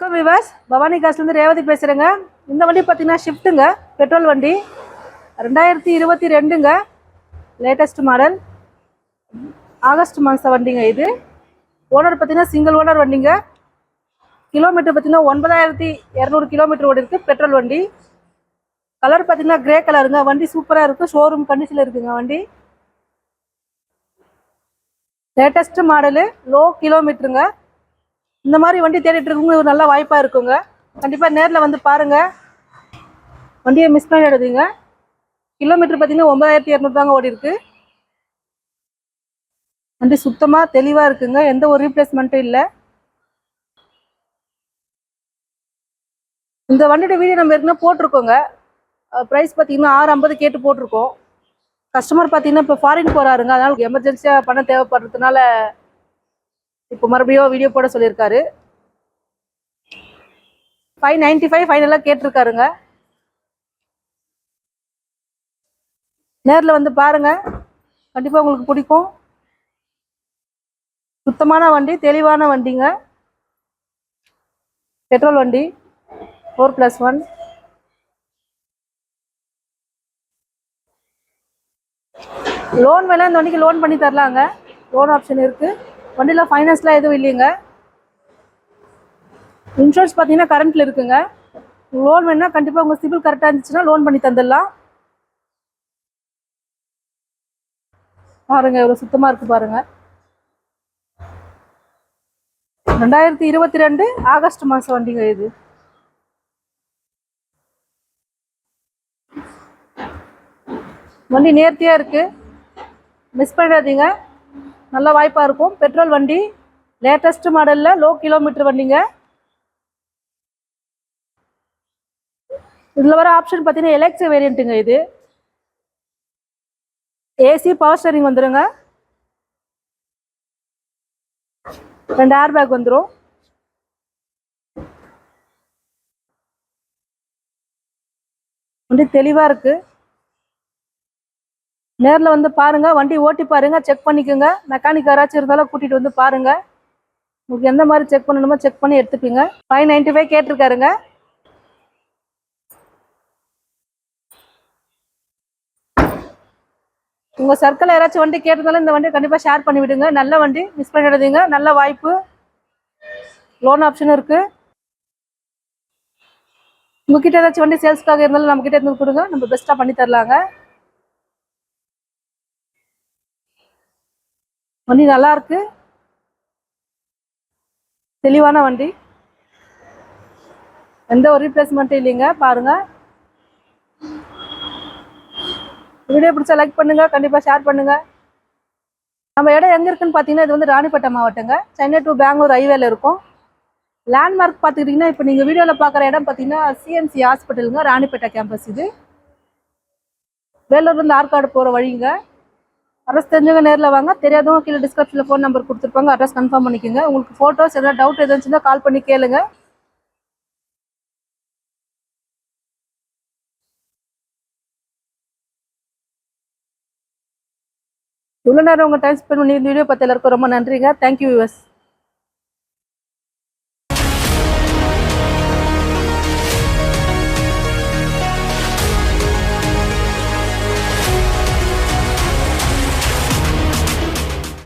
வணக்கம் விவாஸ் பவானி காசுலேருந்து ரேவதி பேசுகிறேங்க இந்த வண்டி பார்த்தீங்கன்னா ஷிஃப்ட்டுங்க பெட்ரோல் வண்டி. ரெண்டாயிரத்தி இருபத்தி ரெண்டுங்க. லேட்டஸ்ட் மாடல் ஆகஸ்ட் மாதம் வண்டிங்க இது. ஓனர் பார்த்தீங்கன்னா சிங்கிள் ஓனர் வண்டிங்க. கிலோமீட்டர் பார்த்தீங்கன்னா ஒன்பதாயிரத்தி இரநூறு கிலோமீட்டர் ஓடி இருக்குது பெட்ரோல் வண்டி. கலர் பார்த்தீங்கன்னா கிரே கலருங்க வண்டி சூப்பராக இருக்குது ஷோரூம் கண்டிஷனில் இருக்குங்க வண்டி. லேட்டஸ்ட் மாடலு லோ கிலோமீட்டருங்க இந்த மாதிரி வண்டி தேடிட்டு இருக்கவங்க ஒரு நல்ல வாய்ப்பாக இருக்குங்க. கண்டிப்பாக நேரில் வந்து பாருங்கள் வண்டியை மிஸ் பண்ணிடாதீங்க. கிலோமீட்டர் பார்த்தீங்கன்னா ஒன்பதாயிரத்தி இரநூறு ஓடி இருக்கு. வண்டி சுத்தமாக தெளிவாக இருக்குங்க. எந்த ஒரு ரீப்ளேஸ்மெண்ட்டும் இல்லை. இந்த வண்டியோட வீடியோ நம்ம ஏற்கனவே போட்டிருக்கோங்க. ப்ரைஸ் பார்த்தீங்கன்னா ஆறு ஐம்பது கேட்டு போட்டிருக்கோம். கஸ்டமர் பார்த்தீங்கன்னா இப்போ ஃபாரின் போகிறாருங்க அதனால எமர்ஜென்சியாக பணம் தேவைப்படுறதுனால இப்போ மறுபடியும் வீடியோ போட சொல்லியிருக்காரு. ஃபைவ் நைன்டி ஃபைவ் ஃபைனலாக கேட்டிருக்காருங்க. நேரில் வந்து பாருங்க. கண்டிப்பாக உங்களுக்கு பிடிக்கும். சுத்தமான வண்டி தெளிவான வண்டிங்க. பெட்ரோல் வண்டி ஃபோர் ப்ளஸ் ஒன் லோன் வேணால் இந்த வண்டிக்கு லோன் பண்ணி தரலாங்க. லோன் ஆப்ஷன் இருக்குது வண்டியில் ஃபைனான்ஸ்லாம் எதுவும் இல்லைங்க. இன்சூரன்ஸ் பார்த்தீங்கன்னா கரண்ட்டில் இருக்குங்க. லோன் வேணால் கண்டிப்பாக உங்கள் சிபில் கரெக்டாக இருந்துச்சுன்னா லோன் பண்ணி தந்துடலாம். பாருங்க எவ்வளோ சுத்தமாக இருக்கு பாருங்க. ரெண்டாயிரத்தி இருபத்தி ரெண்டு ஆகஸ்ட் மாதம் வண்டிங்க இது. வண்டி நேர்த்தியாக இருக்குது மிஸ் பண்ணிடாதீங்க. நல்ல வாய்ப்பாக இருக்கும். பெட்ரோல் வண்டி லேட்டஸ்ட் மாடலில் லோ கிலோமீட்டர் வண்டிங்க. இதில் வர ஆப்ஷன் பார்த்தீங்கன்னா எலக்ட்ரிக் வேரியண்ட்டுங்க இது. ஏசி பவர் ஸ்டேரிங் வந்துடுங்க ரெண்டு ஏர் பேக் வந்துடும் வண்டி தெளிவாக இருக்குது நேரில் வந்து பாருங்கள் வண்டி ஓட்டி பாருங்கள் செக் பண்ணிக்கோங்க. மெக்கானிக் யாராச்சும் இருந்தாலும் கூட்டிகிட்டு வந்து பாருங்கள் உங்களுக்கு எந்த மாதிரி செக் பண்ணணுமோ செக் பண்ணி எடுத்துப்பீங்க. ஃபைவ் நைன்ட்டி ஃபைவ் கேட்டிருக்காருங்க. உங்கள் சர்க்கிள் யாராச்சும் வண்டி கேட்டிருந்தாலும் இந்த வண்டியை கண்டிப்பாக ஷேர் பண்ணி விடுங்க. நல்ல வண்டி மிஸ் பண்ணிடாதீங்க. நல்ல வாய்ப்பு. லோன் ஆப்ஷன் இருக்குது உங்ககிட்ட ஏதாச்சும் வண்டி சேல்ஸ்க்காக இருந்தாலும் நம்ம இருந்து கொடுங்க. நம்ம பெஸ்ட்டாக பண்ணி தரலாங்க. வண்டி நல்லா இருக்கு தெளிவான வண்டி. எந்த ஒரு ரீப்ளேஸ்மெண்ட்டும் இல்லைங்க பாருங்க. வீடியோ பிடிச்சா லைக் பண்ணுங்க கண்டிப்பா ஷேர் பண்ணுங்க. நம்ம இடம் எங்க இருக்குன்னு பார்த்தீங்கன்னா இது வந்து ராணிப்பேட்டை மாவட்டங்க. சென்னை டு பெங்களூர் ஹைவேல இருக்கும். லேண்ட்மார்க் பார்த்துக்கிட்டிங்கன்னா இப்போ நீங்கள் வீடியோவில் பார்க்குற இடம் பார்த்தீங்கன்னா சிஎம்சி ஹாஸ்பிட்டலுங்க ராணிப்பேட்டை கேம்பஸ் இது. வேலூர்லேருந்து ஆற்காடு போகிற வழிங்க. அட்ரஸ் தெரிஞ்சவங்க நேரில் வாங்க. தெரியாதவங்க கீழே டிஸ்கிரிப்ஷனில் ஃபோன் நம்பர் கொடுத்துருப்பாங்க. அட்ரஸ் கன்ஃபார்ம் பண்ணிக்கோங்க. உங்களுக்கு ஃபோட்டோஸ் எதாவது டவுட் எதுவும் இருந்துச்சுன்னா கால் பண்ணி கேளுங்க. இவ்வளோ நேரம் உங்கள் டைம் ஸ்பெண்ட் பண்ணி இந்த வீடியோ பார்த்து எல்லாருக்கும் ரொம்ப நன்றிங்க. Thank you US